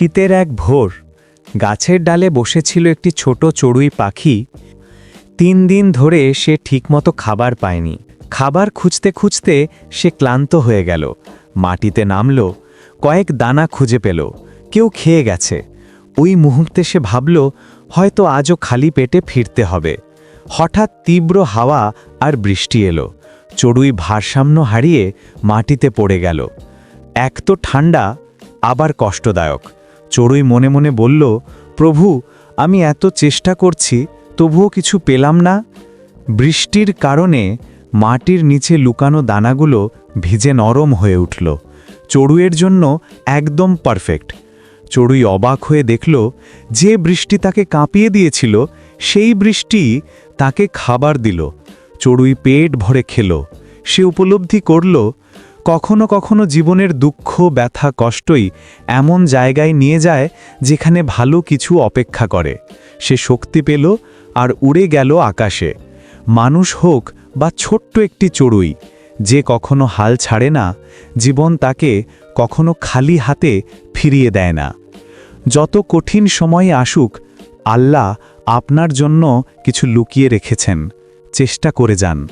শীতের এক ভোর গাছের ডালে বসেছিল একটি ছোট চড়ুই পাখি। তিন দিন ধরে সে ঠিকমতো খাবার পায়নি। খাবার খুঁজতে খুঁজতে সে ক্লান্ত হয়ে গেল। মাটিতে নামল, কয়েক দানা খুঁজে পেল। কেউ খেয়ে গেছে। ওই মুহূর্তে সে ভাবল, হয়তো আজও খালি পেটে ফিরতে হবে। হঠাৎ তীব্র হাওয়া আর বৃষ্টি এলো। চড়ুই ভারসাম্য হারিয়ে মাটিতে পড়ে গেল। এক তো ঠান্ডা, আবার কষ্টদায়ক। চড়ুই মনে মনে বলল, প্রভু, আমি এত চেষ্টা করছি, তবুও কিছু পেলাম না। বৃষ্টির কারণে মাটির নিচে লুকানো দানাগুলো ভিজে নরম হয়ে উঠল। চড়ুয়ের জন্য একদম পারফেক্ট। চড়ুই অবাক হয়ে দেখল, যে বৃষ্টি তাকে কাঁপিয়ে দিয়েছিল, সেই বৃষ্টি তাকে খাবার দিল। চড়ুই পেট ভরে খেল। সে উপলব্ধি করল কখনো কখনো জীবনের দুঃখ, ব্যথা, কষ্টই এমন জায়গায় নিয়ে যায় যেখানে ভালো কিছু অপেক্ষা করে। সে শক্তি পেল আর উড়ে গেল আকাশে। মানুষ হোক বা ছোট্ট একটি চড়ুই, যে কখনো হাল ছাড়ে না, জীবন তাকে কখনো খালি হাতে ফিরিয়ে দেয় না। যত কঠিন সময় আসুক, আল্লাহ আপনার জন্য কিছু লুকিয়ে রেখেছেন। চেষ্টা করে যান।